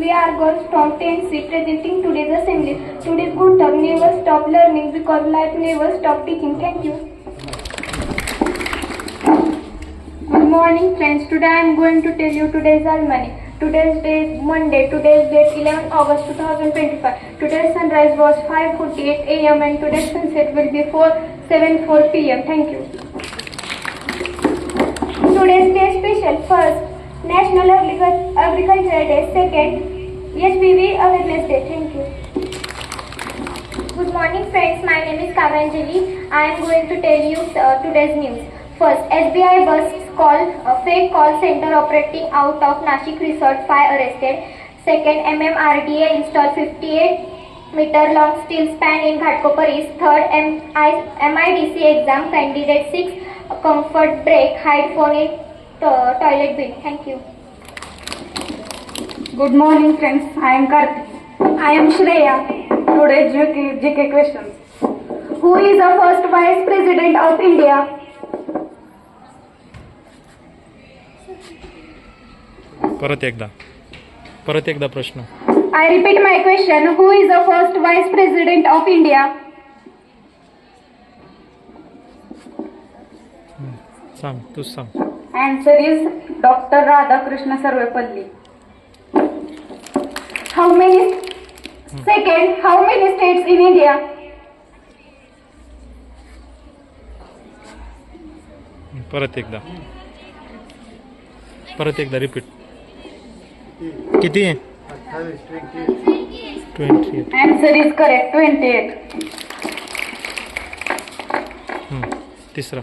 we are going strong ten representing today's assembly. Today's good talk. Never stop learning because life never stop teaching. Thank you. Good morning friends. Today I am going to tell you today's almanac. Today's is Monday. Today's date 11 August 2025. Today's sunrise was 5:48 a.m. and today's sunset will be four seven four p.m. Thank you. Today's day special. First, National Agriculture Day, second. Yes, Awareness Day. Thank you. Good morning, friends. My name is Kavanjali. I am going to tell you uh, today's news. First, SBI bus call, uh, fake call center operating out of Nashik Resort, 5 arrested. Second, MMRDA installed 58 meter long steel span in Ghatkopar is third MIDC exam candidate 6 uh, comfort break hide phone in toilet bill thank you good morning friends I am Kartik I am Shreya today G K question who is a first vice president of India परत एकदा परत एकदा प्रश्न I repeat my question who is a first vice president of India सांग तू सांग Answer is Dr. Radhakrishna Sarvepalli How many? Second, how many states in India? परत एकदा परत एकदा रिपीट किती answer is correct twenty eight तिसरा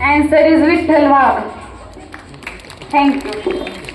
answer is Vithal Thank you.